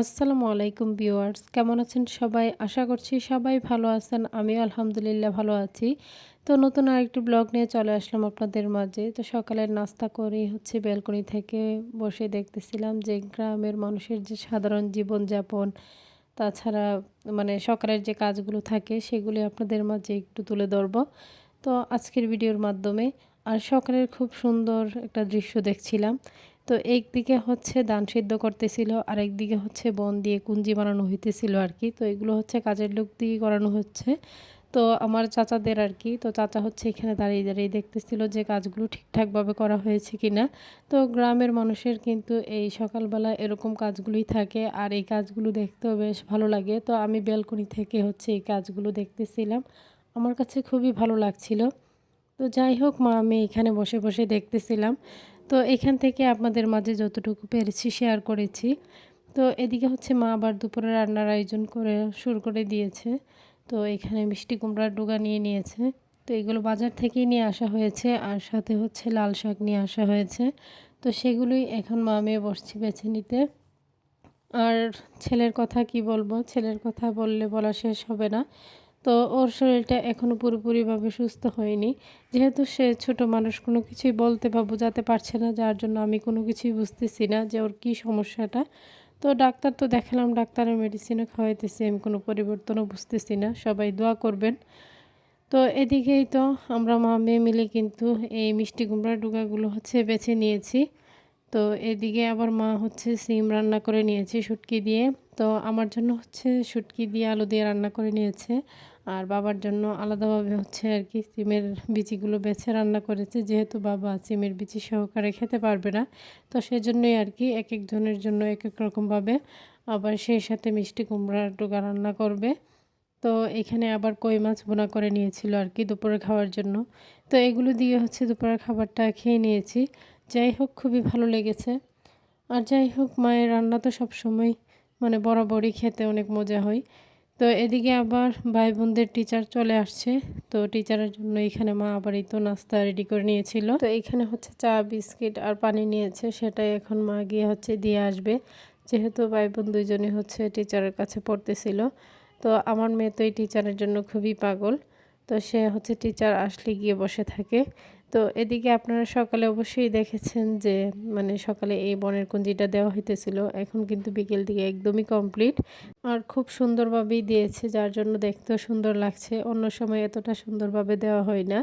আসসালামু আলাইকুম ভিউয়ার্স, কেমন আছেন সবাই? আশা করছি সবাই ভালো আছেন, আমিও আলহামদুলিল্লাহ ভালো আছি। তো নতুন আরেকটি ব্লগ নিয়ে চলে আসলাম আপনাদের মাঝে। তো সকালের নাস্তা করেই হচ্ছে ব্যালকনি থেকে বসে দেখতেছিলাম যে গ্রামের মানুষের যে সাধারণ জীবনযাপন, তাছাড়া মানে সকালের যে কাজগুলো থাকে সেগুলি আপনাদের মাঝে একটু তুলে ধরবো। তো আজকের ভিডিওর মাধ্যমে আর সকালের খুব সুন্দর একটা দৃশ্য দেখছিলাম। তো একদিকে হচ্ছে দান সিদ্ধ করতেছিল আর একদিকে হচ্ছে বন দিয়ে কুঞ্জি বানানো হইতেছিল আর কি তো এগুলো হচ্ছে কাজের লোক দিয়ে করানো হচ্ছে। তো আমার চাচাদের আর কি তো চাচা হচ্ছে এখানে দাঁড়িয়ে দাঁড়িয়ে দেখতেছিল যে কাজগুলো ঠিকঠাকভাবে করা হয়েছে কি না তো গ্রামের মানুষের কিন্তু এই সকালবেলা এরকম কাজগুলোই থাকে, আর এই কাজগুলো দেখতেও বেশ ভালো লাগে। তো আমি ব্যালকনি থেকে হচ্ছে এই কাজগুলো দেখতেছিলাম। আমার কাছে খুবই ভালো লাগছিল। তো যাই হোক, মা, আমি এখানে বসে বসে দেখতেছিলাম। তো এখান থেকে আপনাদের মাঝে যতটুকু পেরেছি শেয়ার করেছি। তো এদিকে হচ্ছে মা আবার দুপুরে রান্নার আয়োজন করে শুরু করে দিয়েছে। তো এখানে মিষ্টি কুমড়ার ডোগা নিয়ে নিয়েছে। তো এগুলো বাজার থেকেই নিয়ে আসা হয়েছে আর সাথে হচ্ছে লাল শাক নিয়ে আসা হয়েছে। তো সেগুলোই এখন মা মেয়ে বসছি বেছে নিতে। আর ছেলের কথা কি বলব? ছেলের কথা বললে বলা শেষ হবে না। তো ওর শরীরটা এখনও পুরোপুরিভাবে সুস্থ হয়নি। যেহেতু সে ছোট মানুষ, কোনো কিছুই বলতে বা বোঝাতে পারছে না, যার জন্য আমি কোনো কিছুই বুঝতেছি না যে ওর কী সমস্যাটা। তো ডাক্তার তো দেখালাম, ডাক্তারের মেডিসিনও খাওয়াইতেছি, আমি কোনো পরিবর্তনও বুঝতেছি না, সবাই দোয়া করবেন। তো এদিকেই তো আমরা মা মেয়ে মিলে কিন্তু এই মিষ্টি কুমড়ার ডুগাগুলো হচ্ছে বেছে নিয়েছি। তো এদিকে আবার মা হচ্ছে সিম রান্না করে নিয়েছে শুটকি দিয়ে। তো আমার জন্য হচ্ছে শুটকি দিয়ে আলু দিয়ে রান্না করে নিয়েছে। আর বাবার জন্য আলাদাভাবে হচ্ছে আর কি সিমের বিচিগুলো বেছে রান্না করেছে। যেহেতু বাবা সিমের বিচি সহকারে খেতে পারবে না, তো সেজন্যই আর কি এক একজনের জন্য এক এক রকমভাবে আবার সেই সাথে মিষ্টি কুমড়ার ডোকা রান্না করবে। তো এখানে আবার কই মাছ বোনা করে নিয়েছিল আর কি দুপুরে খাওয়ার জন্য। তো এগুলো দিয়ে হচ্ছে দুপুরের খাবারটা খেয়ে নিয়েছি। যাই হোক, খুবই ভালো লেগেছে। আর যাই হোক, মায়ের রান্না তো সবসময় মানে বরাবরই খেতে অনেক মজা হয়। তো এদিকে আবার ভাই বোনদের টিচার চলে আসছে। তো টিচারের জন্য এখানে মা আবার এই তো নাস্তা রেডি করে নিয়েছিল। তো এখানে হচ্ছে চা, বিস্কিট আর পানি নিয়েছে। সেটাই এখন মা গিয়ে হচ্ছে দিয়ে আসবে। যেহেতু ভাই বোন দুইজনই হচ্ছে টিচারের কাছে পড়তেছিল। তো আমার মেয়ে তো এই টিচারের জন্য খুবই পাগল। তো সে হচ্ছে টিচার আসলে গিয়ে বসে থাকে। তো এদিকে আপনারা সকালে অবশ্যই দেখেছেন যে মানে সকালে এই বনের কুঞ্জিটা দেওয়া হইতেছিল। এখন কিন্তু বিকেল দিকে একদমই কমপ্লিট। আর খুব সুন্দরভাবেই দিয়েছে, যার জন্য দেখতেও সুন্দর লাগছে। অন্য সময় এতটা সুন্দরভাবে দেওয়া হয় না।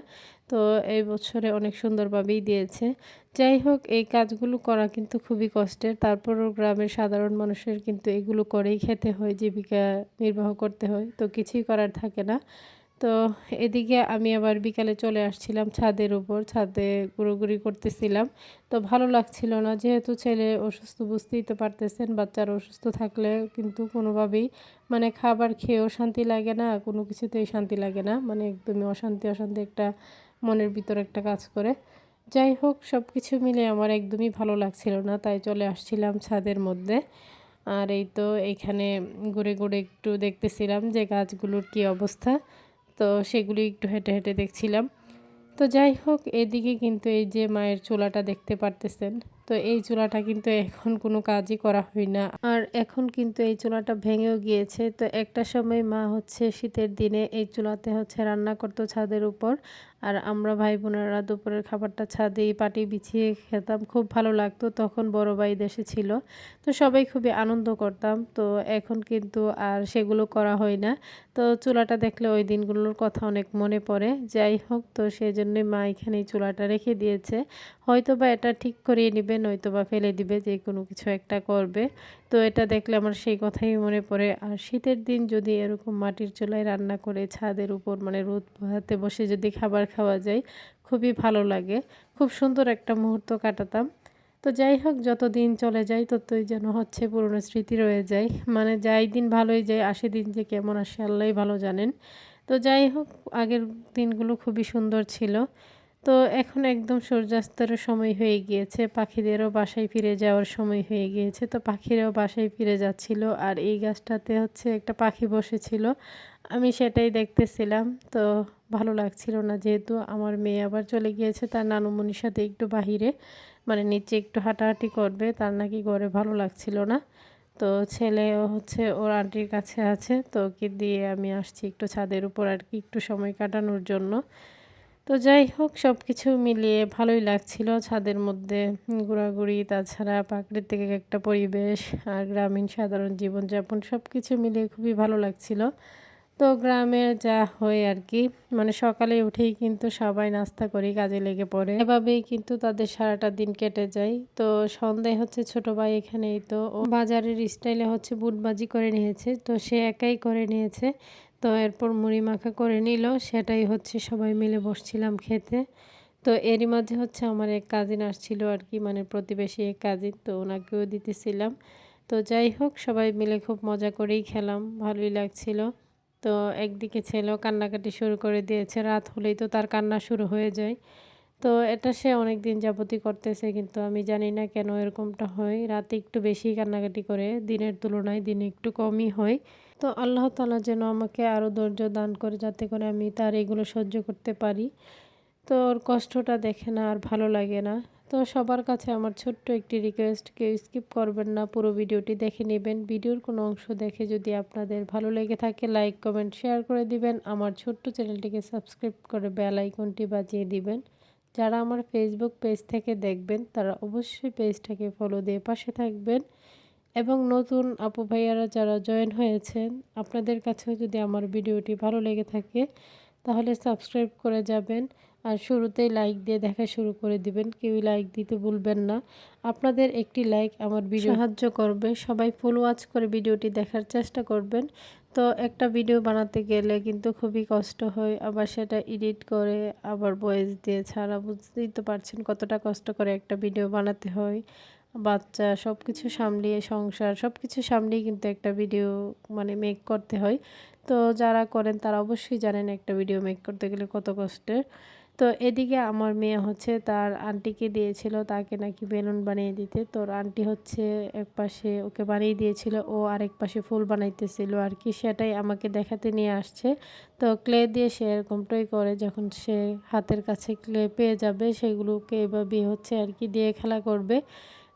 তো এই বছরে অনেক সুন্দরভাবেই দিয়েছে। যাই হোক, এই কাজগুলো করা কিন্তু খুবই কষ্টের। তারপরও গ্রামের সাধারণ মানুষের কিন্তু এগুলো করেই খেতে হয়, জীবিকা নির্বাহ করতে হয়। তো কিছুই করার থাকে না। তো এদিকে আমি আবার বিকালে চলে আসছিলাম ছাদের উপর, ছাদে ঘুরোঘুরি করতেছিলাম। তো ভালো লাগছিল না, যেহেতু ছেলে অসুস্থ বুঝতেই তো পারতেছেন, বাচ্চারা অসুস্থ থাকলে কিন্তু কোনোভাবেই মানে খাবার খেয়েও শান্তি লাগে না, কোনো কিছুতেই শান্তি লাগে না মানে একদমই অশান্তি অশান্তি একটা মনের ভিতর একটা কাজ করে। যাই হোক সব কিছু মিলে আমার একদমই ভালো লাগছিল না, তাই চলে আসছিলাম ছাদের মধ্যে। আর এই তো এইখানে ঘুরে ঘুরে একটু দেখতেছিলাম যে গাছগুলোর কি অবস্থা। তো সেগুলি একটু হেঁটে হেঁটে দেখছিলাম। তো যাই হোক, এদিকে কিন্তু এই যে মায়ের চুলাটা দেখতে পারতেছেন, তো এই চুলাটা কিন্তু এখন কোনো কাজই করা হয় না। আর এখন কিন্তু এই চুলাটা ভেঙেও গিয়েছে। তো একটা সময় মা হচ্ছে শীতের দিনে এই চুলাতে হচ্ছে রান্না করতো ছাদের উপর। আর আমরা ভাই বোনেরা দুপুরের খাবারটা ছাদেই পাটি বিছিয়ে খেতাম। খুব ভালো লাগতো। তখন বড় ভাই দেশে ছিল। তো সবাই খুবই আনন্দ করতাম। তো এখন কিন্তু আর সেগুলো করা হয় না। তো চুলাটা দেখলে ওই দিনগুলোর কথা অনেক মনে পড়ে। যাই হোক, তো সেই জন্যই মা এখানে এই চুলাটা রেখে দিয়েছে। হয়তো বা এটা ঠিক করিয়ে নেবে নয়তো বা ফেলে দিবে, যে কোনো কিছু একটা করবে। তো এটা দেখলে আমার সেই কথাই মনে পড়ে। আর শীতের দিন যদি এরকম মাটির চুলায় রান্না করে ছাদের উপর মানে রোদ হাতে বসে যদি খাবার খাওয়া যায়, খুবই ভালো লাগে। খুব সুন্দর একটা মুহূর্ত কাটাতাম। তো যাই হোক, যত দিন চলে যায় ততই যেন হচ্ছে পুরনো স্মৃতি রয়ে যায়। মানে যাই দিন ভালোই যায়, আসে দিন যে কেমন আসে আল্লাহ ভালো জানেন। তো যাই হোক, আগের দিনগুলো খুবই সুন্দর ছিল। তো এখন একদম সূর্যাস্তের সময় হয়ে গিয়েছে, পাখিদেরও বাসায় ফিরে যাওয়ার সময় হয়ে গিয়েছে। তো পাখিরাও বাসায় ফিরে যাচ্ছিল আর এই গাছটাতে হচ্ছে একটা পাখি বসেছিল। আমি সেটাই দেখতেছিলাম। তো ভালো লাগছিল না যেহেতু আমার মেয়ে আবার চলে গিয়েছে, তার নানুমনির সাথে একটু বাহিরে মানে নিচে একটু হাঁটাহাঁটি করবে, তার নাকি ঘরে ভালো লাগছিল না। তো ছেলেও হচ্ছে ওর আন্টির কাছে আছে, তো ওকে দিয়ে আমি আসছি একটু ছাদের উপর আর কি, একটু সময় কাটানোর জন্য। তো যাই হোক সব কিছু মিলিয়ে ভালোই লাগছিল। ছাদের মধ্যে ঘোরাঘুরি, তাছাড়া প্রাকৃতিক একটা পরিবেশ আর গ্রামীণ সাধারণ জীবনযাপন সব কিছু মিলিয়ে খুবই ভালো লাগছিল। তো গ্রামে যা হয় আর কি। মানে সকালে উঠেই কিন্তু সবাই নাস্তা করি, কাজে লেগে পড়ে। এভাবেই কিন্তু তাদের সারাটা দিন কেটে যায়। তো সন্ধ্যায় হচ্ছে ছোট ভাই এখানেই, তো বাজারের স্টাইলে হচ্ছে বুটবাজি করে নিয়েছে। তো সে একাই করে নিয়েছে। তো এরপর মুড়ি মাখা করে নিল। সেটাই হচ্ছে সবাই মিলে বসছিলাম খেতে। তো এরই মাঝে হচ্ছে আমার এক কাজিন আসছিল আর কি মানে প্রতিবেশী এক কাজিন তো ওনাকেও দিতেছিলাম। তো যাই হোক, সবাই মিলে খুব মজা করেই খেলাম। ভালোই লাগছিল। তো একদিকে ছেলেও কান্নাকাটি শুরু করে দিয়েছে, রাত হলেই তো তার কান্না শুরু হয়ে যায়। তো এটা সে অনেক দিন যাবতই করতেছে, কিন্তু আমি জানি না কেন এরকমটা হয়। রাতে একটু বেশি কান্নাকাটি করে, দিনের তুলনায় দিনে একটু কমই হয়। তো আল্লাহ তালা যেন আমাকে আরও ধৈর্য দান করে, যাতে করে আমি তার এগুলো সহ্য করতে পারি। তো ওর কষ্টটা দেখে না আর ভালো লাগে না। তো সবার কাছে আমার ছোট্ট একটি রিকোয়েস্ট কেউ স্কিপ করবেন না, পুরো ভিডিওটি দেখে নেবেন। ভিডিওর কোনো অংশ দেখে যদি আপনাদের ভালো লেগে থাকে লাইক কমেন্ট শেয়ার করে দিবেন। আমার ছোট্ট চ্যানেলটিকে সাবস্ক্রাইব করে বেল আইকনটি বাজিয়ে দিবেন। যারা আমার ফেসবুক পেজ থেকে দেখবেন, তারা অবশ্যই পেজটাকে ফলো দিয়ে পাশে থাকবেন। এবং নতুন আপু ভাইয়ারা যারা জয়েন হয়েছেন, আপনাদের কাছেও যদি আমার ভিডিওটি ভালো লেগে থাকে, তাহলে সাবস্ক্রাইব করে যাবেন। আর শুরুতেই লাইক দিয়ে দেখা শুরু করে দিবেন। কেউই লাইক দিতে ভুলবেন না। আপনাদের একটি লাইক আমার ভিডিও সাহায্য করবে। সবাই ফুল ওয়াচ করে ভিডিওটি দেখার চেষ্টা করবেন। তো একটা ভিডিও বানাতে গেলে কিন্তু খুবই কষ্ট হয়। আবার সেটা এডিট করে আবার ভয়েস দিয়ে ছাড়া বুঝতেই তো পারছেন কতটা কষ্ট করে একটা ভিডিও বানাতে হয়। বাচ্চা সব কিছু সামলিয়ে সংসার সব কিছু সামলিয়ে কিন্তু একটা ভিডিও মানে মেক করতে হয়। তো যারা করেন তারা অবশ্যই জানেন একটা ভিডিও মেক করতে গেলে কত কষ্টের। তো এদিকে আমার মেয়ে হচ্ছে তার আন্টিকে দিয়েছিল তাকে নাকি বেলুন বানিয়ে দিতে। তোর আন্টি হচ্ছে এক পাশে ওকে বানিয়ে দিয়েছিল, ও আরেক পাশে ফুল বানাইতেছিল আর কি, সেটাই আমাকে দেখাতে নিয়ে আসছে। তো ক্লে দিয়ে সে এরকমটাই করে, যখন সে হাতের কাছে ক্লে পেয়ে যাবে সেগুলোকে এভাবেই হচ্ছে আর কি দিয়ে খেলা করবে।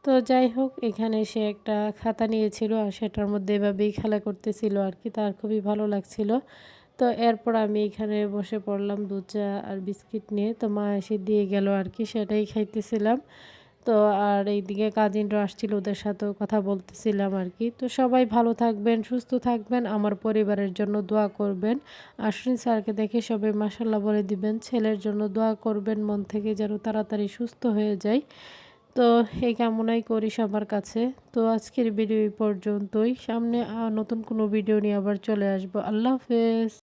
তো যাই হোক, এখানে সে একটা খাতা নিয়েছিল আর সেটার মধ্যে এভাবেই খেলা করতেছিল আর কি, তার খুবই ভালো লাগছিল। তো এরপর আমি এখানে বসে পড়লাম দুধ চা আর বিস্কিট নিয়ে। তো মা এসে দিয়ে গেল আর কি, সেটাই খাইতেছিলাম। তো আর এইদিকে কাজিনরা আসছিল, ওদের সাথেও কথা বলতেছিলাম আর কি। তো সবাই ভালো থাকবেন, সুস্থ থাকবেন, আমার পরিবারের জন্য দোয়া করবেন। আশ্বিন স্যারকে দেখে সবাই মাসাল্লাহ বলে দিবেন, ছেলের জন্য দোয়া করবেন, মন থেকে যেন তাড়াতাড়ি সুস্থ হয়ে যায়। তো এই কামনাই করি সবার কাছে। তো আজকের ভিডিও পর্যন্তই। সামনে নতুন কোনো ভিডিও নিয়ে আবার চলে আসব। আল্লাহ হাফেজ।